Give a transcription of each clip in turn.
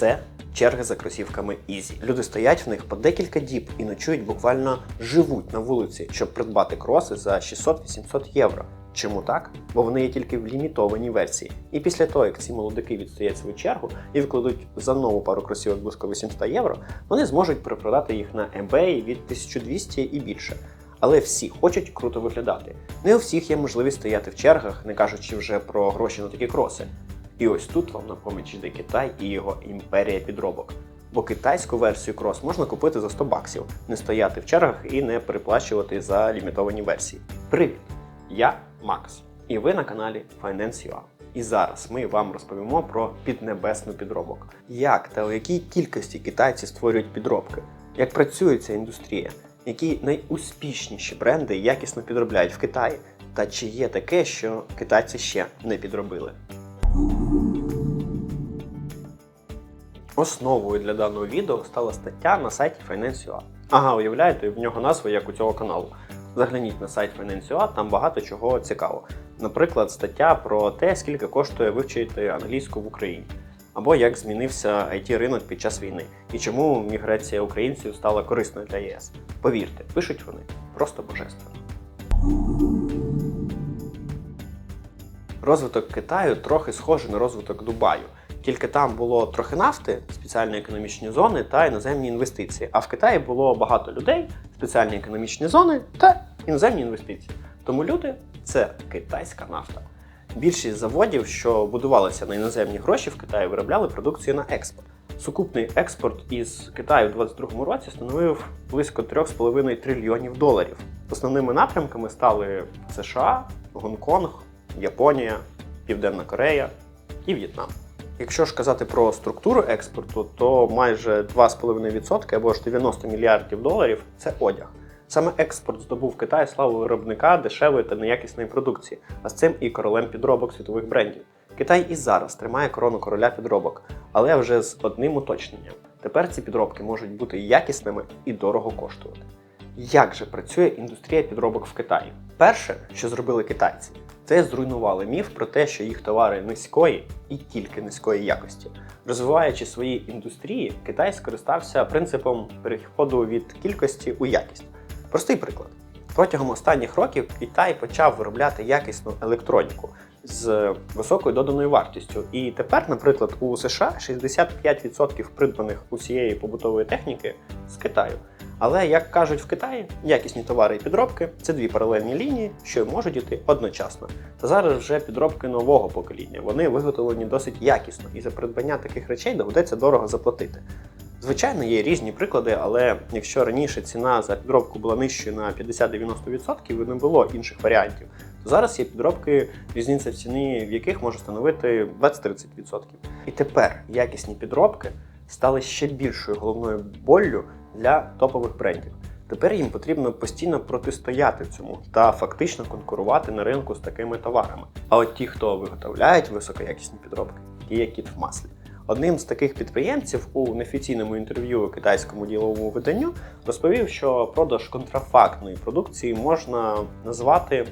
це черги за кросівками Easy. Люди стоять в них по декілька діб і ночують, буквально живуть на вулиці, щоб придбати кроси за 600-800 євро. Чому так? Бо вони є тільки в лімітованій версії. І після того, як ці молодики відстоять свою чергу і викладуть за нову пару кросівок близько 800 євро, вони зможуть перепродати їх на eBay від 1200 і більше. Але всі хочуть круто виглядати. Не у всіх є можливість стояти в чергах, не кажучи вже про гроші на такі кроси. І ось тут вам на поміч йде Китай і його імперія підробок. Бо китайську версію крос можна купити за 100 баксів, не стояти в чергах і не переплачувати за лімітовані версії. Привіт! Я Макс, і ви на каналі Finance.ua. І зараз ми вам розповімо про піднебесну підробок. Як та у якій кількості китайці створюють підробки, як працює ця індустрія, які найуспішніші бренди якісно підробляють в Китаї, та чи є таке, що китайці ще не підробили. Основою для даного відео стала стаття на сайті Finance.ua. Ага, уявляєте, в нього назва як у цього каналу. Загляніть на сайт Finance.ua, там багато чого цікавого. Наприклад, стаття про те, скільки коштує вивчити англійську в Україні, або як змінився it ринок під час війни, і чому міграція українців стала корисною для ЄС. Повірте, пишуть вони просто божественно. Розвиток Китаю трохи схожий на розвиток Дубаю. Тільки там було трохи нафти, спеціальні економічні зони та іноземні інвестиції. А в Китаї було багато людей, спеціальні економічні зони та іноземні інвестиції. Тому люди це китайська нафта. Більшість заводів, що будувалися на іноземні гроші в Китаї, виробляли продукцію на експорт. Сукупний експорт із Китаю у 2022 році становив близько 3,5 трильйонів доларів. Основними напрямками стали США, Гонконг, Японія, Південна Корея і В'єтнам. Якщо ж казати про структуру експорту, то майже 2,5% або ж 90 мільярдів доларів це одяг. Саме експорт здобув Китай славу виробника дешевої та неякісної продукції, а з цим і королем підробок світових брендів. Китай і зараз тримає корону короля підробок, але вже з одним уточненням. Тепер ці підробки можуть бути якісними і дорого коштувати. Як же працює індустрія підробок в Китаї? Перше, що зробили китайці, це зруйнували міф про те, що їх товари низької і тільки низької якості. Розвиваючи свої індустрії, Китай скористався принципом переходу від кількості у якість. Простий приклад. Протягом останніх років Китай почав виробляти якісну електроніку з високою доданою вартістю. І тепер, наприклад, у США 65% придбаних усієї побутової техніки з Китаю. Але як кажуть в Китаї, якісні товари і підробки це дві паралельні лінії, що можуть йти одночасно. Та зараз вже підробки нового покоління. Вони виготовлені досить якісно, і за придбання таких речей доведеться дорого заплатити. Звичайно, є різні приклади, але якщо раніше ціна за підробку була нижчою на 50-90% і не було інших варіантів, то зараз є підробки, різниця в ціні в яких може становити 20-30%. І тепер якісні підробки стали ще більшою головною боллю для топових брендів. Тепер їм потрібно постійно протистояти цьому та фактично конкурувати на ринку з такими товарами. А от ті, хто виготовляють високоякісні підробки, ті є кіт в маслі. Одним з таких підприємців у неофіційному інтерв'ю китайському діловому виданню розповів, що продаж контрафактної продукції можна назвати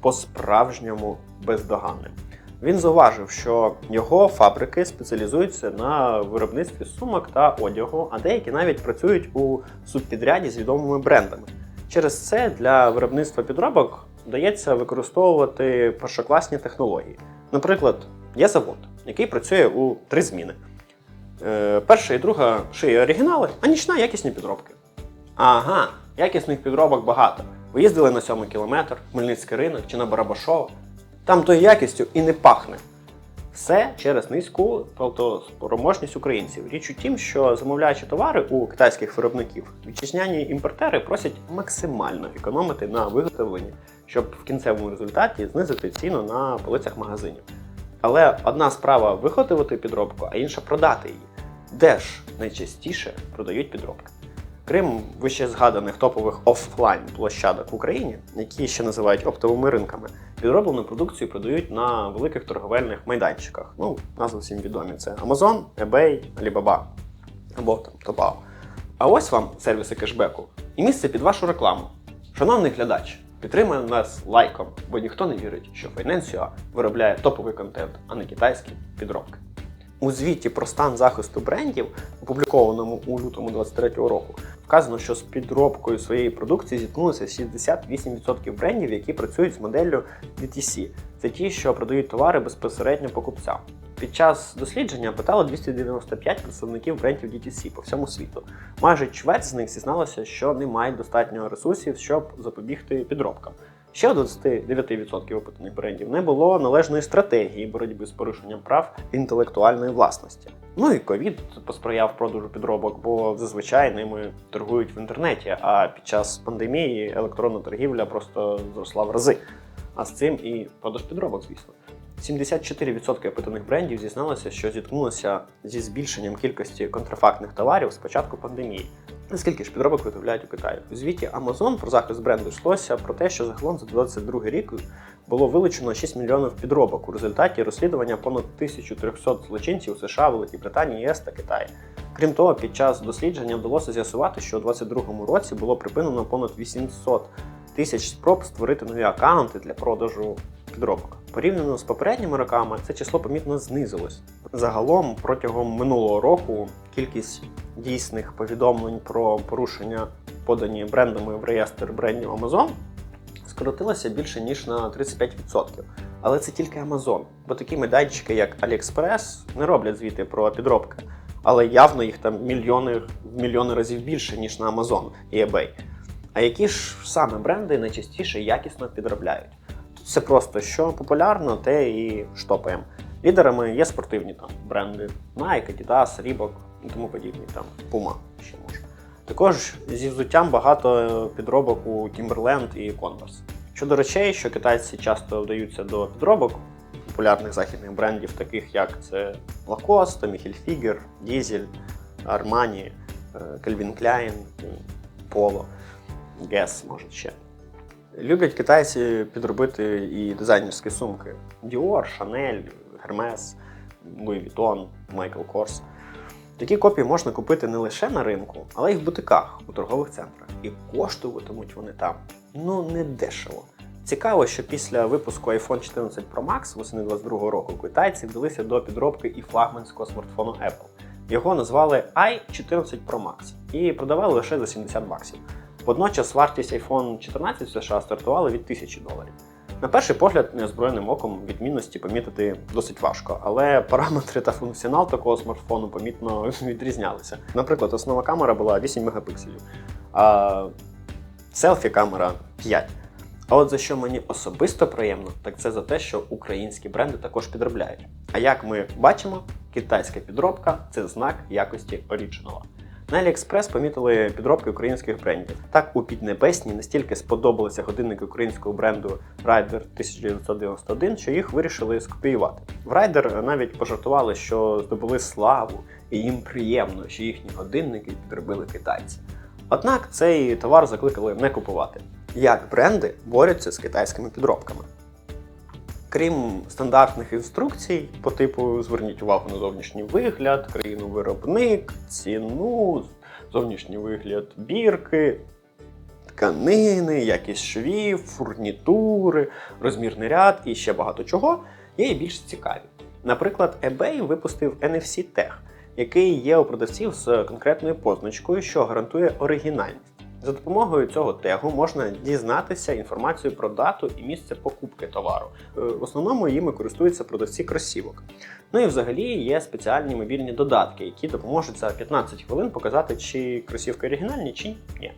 по-справжньому бездоганним. Він зауважив, що його фабрики спеціалізуються на виробництві сумок та одягу, а деякі навіть працюють у субпідряді з відомими брендами. Через це для виробництва підробок вдається використовувати першокласні технології. Наприклад, є завод, який працює у три зміни. Е, перша і друга шиє оригінали, а нічна якісні підробки. Ага, якісних підробок багато. Ви їздили на сьомий кілометр, Хмельницький ринок чи на Барабашова. Там тою якістю і не пахне. Все через низьку платоспроможність українців. Річ у тім, що замовляючи товари у китайських виробників, вітчизняні імпортери просять максимально економити на виготовленні, щоб в кінцевому результаті знизити ціну на полицях магазинів. Але одна справа виготовити підробку, а інша продати її. Де ж найчастіше продають підробки? Крім вище згаданих топових офлайн площадок в Україні, які ще називають оптовими ринками, підроблену продукцію продають на великих торговельних майданчиках. Ну, назви всім відомі: це Amazon, eBay, Alibaba або там Taobao. А ось вам сервіси кешбеку і місце під вашу рекламу. Шановний глядач, підтримай нас лайком, бо ніхто не вірить, що Finance.ua виробляє топовий контент, а не китайські підробки. У звіті про стан захисту брендів, опублікованому у лютому 2023 року, вказано, що з підробкою своєї продукції зіткнулося 68% брендів, які працюють з моделлю DTC. Це ті, що продають товари безпосередньо покупцям. Під час дослідження питало 295 представників брендів DTC по всьому світу. Майже чверть з них зізналося, що не мають достатньо ресурсів, щоб запобігти підробкам. Ще у 29% опитаних брендів не було належної стратегії боротьби з порушенням прав інтелектуальної власності. Ну і ковід посприяв продажу підробок, бо зазвичай ними торгують в інтернеті. А під час пандемії електронна торгівля просто зросла в рази. А з цим і продаж підробок, звісно. 74% опитаних брендів зізналися, що зіткнулися зі збільшенням кількості контрафактних товарів з початку пандемії. Наскільки ж підробок виготовляють у Китаї? У звіті Amazon про захист бренду йшлося про те, що загалом за 2022 рік було вилучено 6 мільйонів підробок у результаті розслідування понад 1300 злочинців у США, Великій Британії, ЄС та Китаї. Крім того, під час дослідження вдалося з'ясувати, що у 2022 році було припинено понад 800 тисяч спроб створити нові аккаунти для продажу підробок. Порівняно з попередніми роками це число помітно знизилось. Загалом протягом минулого року кількість дійсних повідомлень про порушення, подані брендами в реєстр брендів Amazon, скоротилася більше ніж на 35%. Але це тільки Amazon, бо такі майданчики, як AliExpress, не роблять звіти про підробки, але явно їх там мільйони в мільйони разів більше, ніж на Amazon і eBay. А які ж саме бренди найчастіше якісно підробляють? Все просто, що популярно, те і штопаємо. Лідерами є спортивні там бренди Nike, Adidas, Reebok і тому подібні, там Puma ще може. Також зі взуттям багато підробок у Timberland і Converse. Щодо речей, що китайці часто вдаються до підробок популярних західних брендів, таких як це Lacoste, Tommy Hilfiger, Diesel, Armani, е, Calvin Klein, Polo, Guess, може ще. Люблять китайці підробити і дизайнерські сумки: Dior, Chanel, Hermes, Louis Vuitton, Michael Kors. Такі копії можна купити не лише на ринку, але й в бутиках у торгових центрах. І коштуватимуть вони там ну не дешево. Цікаво, що після випуску iPhone 14 Pro Max восени 22 року китайці вдалися до підробки і флагманського смартфону Apple. Його назвали i14 Pro Max і продавали лише за 70 баксів. Водночас вартість iPhone 14 в США стартувала від 1000 доларів. На перший погляд, неозброєним оком відмінності помітити досить важко, але параметри та функціонал такого смартфону помітно відрізнялися. Наприклад, основна камера була 8 мегапікселів, а селфі камера 5. А от за що мені особисто приємно, так це за те, що українські бренди також підробляють. А як ми бачимо, китайська підробка це знак якості оріджинала. На AliExpress помітили підробки українських брендів. Так у Піднебесній настільки сподобалися годинники українського бренду Rider 1991, що їх вирішили скопіювати. В Rider навіть пожартували, що здобули славу, і їм приємно, що їхні годинники підробили китайці. Однак цей товар закликали не купувати. Як бренди борються з китайськими підробками? Крім стандартних інструкцій, по типу зверніть увагу на зовнішній вигляд, країну виробник, ціну, зовнішній вигляд бірки, тканини, якість швів, фурнітури, розмірний ряд і ще багато чого, є і більш цікаві. Наприклад, eBay випустив NFC Tag, який є у продавців з конкретною позначкою, що гарантує оригінальність. За допомогою цього тегу можна дізнатися інформацію про дату і місце покупки товару. Е, В основному їми користуються продавці кросівок. Ну і взагалі є спеціальні мобільні додатки, які допоможуть за 15 хвилин показати, чи кросівки оригінальні, чи ні.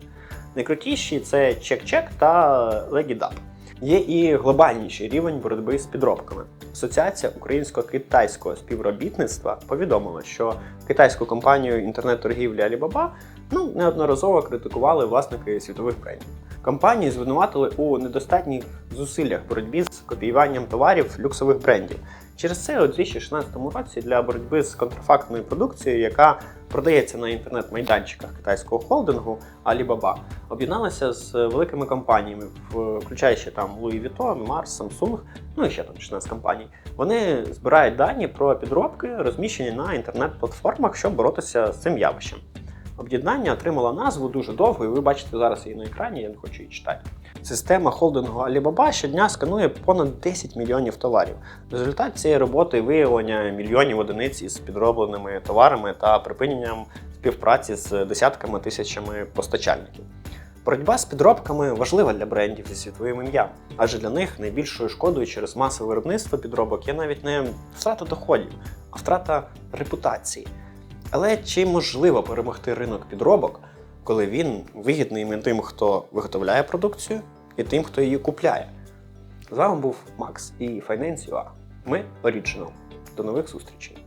Найкрутіші це чек-чек та LegitUp. Є і глобальніший рівень боротьби з підробками. Асоціація українсько-китайського співробітництва повідомила, що китайську компанію інтернет-торгівлі Alibaba ну, неодноразово критикували власники світових брендів. Компанії звинуватили у недостатніх зусиллях боротьбі з копіюванням товарів люксових брендів. Через це у 2016 році для боротьби з контрафактною продукцією, яка продається на інтернет-майданчиках китайського холдингу Alibaba, об'єдналися з великими компаніями, включаючи там Louis Vuitton, Mars, Samsung, ну і ще там 16 компаній. Вони збирають дані про підробки, розміщені на інтернет-платформах, щоб боротися з цим явищем. Об'єднання отримало назву дуже довго, і ви бачите зараз її на екрані, я не хочу її читати. Система холдингу Alibaba щодня сканує понад 10 мільйонів товарів. Результат цієї роботи виявлення мільйонів одиниць із підробленими товарами та припиненням співпраці з десятками тисячами постачальників. Боротьба з підробками важлива для брендів зі світовим ім'ям, адже для них найбільшою шкодою через масове виробництво підробок є навіть не втрата доходів, а втрата репутації. Але чи можливо перемогти ринок підробок, коли він вигідний тим, хто виготовляє продукцію, і тим, хто її купляє? З вами був Макс і Finance.ua. Ми Original. До нових зустрічей!